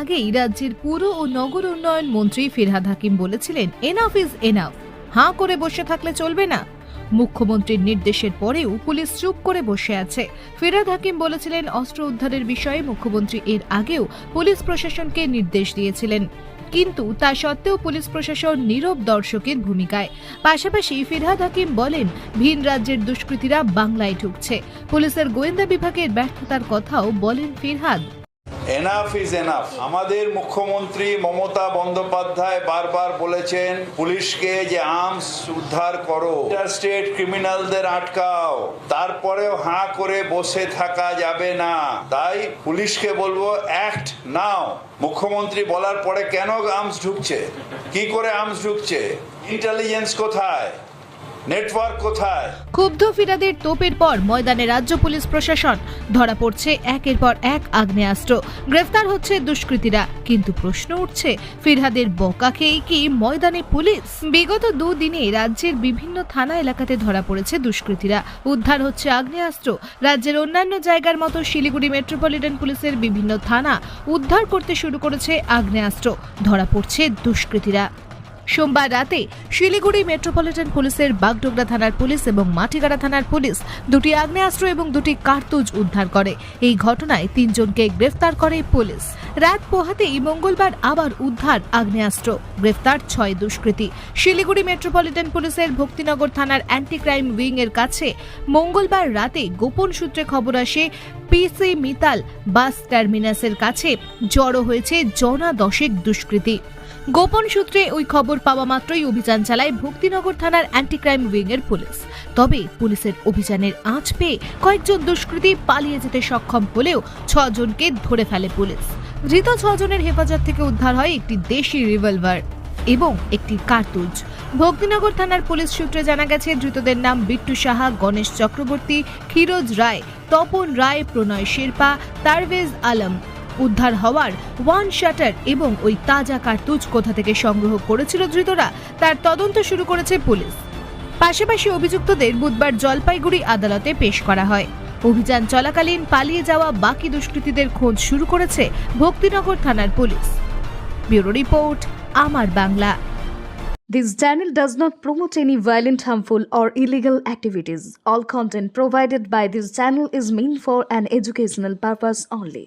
আগেই রাজ্যের পুর ও নগর উন্নয়ন মন্ত্রী ফিরহাদ হাকিম বলেছিলেন এনাফ ইজ এনাফ হাঁ করে বসে থাকলে চলবে না। মুখ্যমন্ত্রীর নির্দেশের পরেও পুলিশ চুপ করে বসে আছে। ফিরহাদ হাকিম বলেছিলেন, অস্ত্র উদ্ধারের বিষয়ে মুখ্যমন্ত্রী এর আগেও পুলিশ প্রশাসনকে নির্দেশ দিয়েছিলেন। কিন্তু তা সত্ত্বেও পুলিশ প্রশাসন নীরব দর্শকের ভূমিকায়। পাশাপাশি ফিরহাদ হাকিম বলেন, ভিন রাজ্যের দুষ্কৃতীরা বাংলায় ঢুকছে। পুলিশের গোয়েন্দা বিভাগের ব্যর্থতার কথাও বলেন ফিরহাদ। এনাফ ইজ এনাফ আমাদের মুখ্যমন্ত্রী মমতা বন্দ্যোপাধ্যায় বারবার বলেছেন, পুলিশকে যে আর্মস উদ্ধার করো স্টেট ক্রিমিনালদের আটকাও, তারপরেও হাঁ করে বসে থাকা যাবে না। তাই পুলিশকে বলব অ্যাক্ট নাও মুখ্যমন্ত্রী বলার পরে কেন আর্মস ঢুকছে? কি করে আর্মস ঢুকছে? ইন্টেলিজেন্স কোথায়? নেটওয়ার্ক কোথায়? ক্ষুব্ধ ফিরাদের তোপের পর ময়দানে রাজ্য পুলিশ প্রশাসন। ধরা পড়ছে একের পর এক আগ্নেয়াস্ত্র। গ্রেফতার হচ্ছে দুষ্কৃতীরা। কিন্তু প্রশ্ন উঠছে, ফিরহাদের বকা খেয়েই কি ময়দানে পুলিশ? বিগত দুদিনে রাজ্যের বিভিন্ন থানা এলাকাতে ধরা পড়েছে দুষ্কৃতীরা। উদ্ধার হচ্ছে আগ্নেয়াস্ত্র। রাজ্যের অন্যান্য জায়গার মতো শিলিগুড়ি মেট্রোপলিটন পুলিশের বিভিন্ন থানা উদ্ধার করতে শুরু করেছে আগ্নেয়াস্ত্র। ধরা পড়ছে দুষ্কৃতীরা। সোমবার রাতে শিলিগুড়ি মেট্রোপলিটন পুলিশের বাগডোগরা থানার পুলিশ এবং মাটিগাড়া থানার পুলিশ দুটি আগ্নেয়াস্ত্র এবং দুটি কার্তুজ উদ্ধার করে। এই ঘটনায় তিনজনকে গ্রেফতার করে পুলিশ। রাত পোহাতেই মঙ্গলবার আবার উদ্ধার আগ্নেয়াস্ত্র। গ্রেফতার ছয় দুষ্কৃতী। শিলিগুড়ি মেট্রোপলিটন পুলিশের ভক্তিনগর থানার অ্যান্টি ক্রাইম উইং এর কাছে মঙ্গলবার রাতে গোপন সূত্রে খবর আসে, পিসি মিতাল বাস টার্মিনাসের কাছে জড়ো হয়েছে জনা দশেক দুষ্কৃতী। গোপন সূত্রে ওই খবর পাওয়া মাত্রই অভিযান চালায় ভক্তিনগর থানার অ্যান্টি ক্রাইম উইং এর পুলিশ। তবে পুলিশের অভিযানের আঁচ পেয়ে কয়েকজন দুষ্কৃতী পালিয়ে যেতে সক্ষম হলেও ছজনকে ধরে ফেলে পুলিশ। ধৃত ছজনের হেফাজত থেকে উদ্ধার হয় একটি দেশি রিভলভার এবং একটি কার্তুজ। ভক্তিনগর থানার পুলিশ সূত্রে জানা গেছে, ধৃতদের নাম বিট্টু সাহা, গণেশ চক্রবর্তী, ক্ষীরোজ রায়, তপন রায়, প্রণয় শেরপা, তারভেজ আলম উদ্ধার হওয়ার ওয়ান শাটার এবং ওই তাজা কার্তুজ কোথা থেকে সংগ্রহ করেছিল ধৃতরা তার তদন্ত শুরু করেছে পুলিশ পাশাপাশি অভিযুক্তদের বুধবার জলপাইগুড়ি আদালতে পেশ করা হয় অভিযান চলাকালীন পালিয়ে যাওয়া বাকি দুষ্কৃতীদের খোঁজ শুরু করেছে ভক্তিনগর থানার পুলিশ ব্যুরো রিপোর্ট আমার Bangla This channel does not promote any violent, harmful, or illegal activities. All content provided by this channel is meant for an educational purpose only.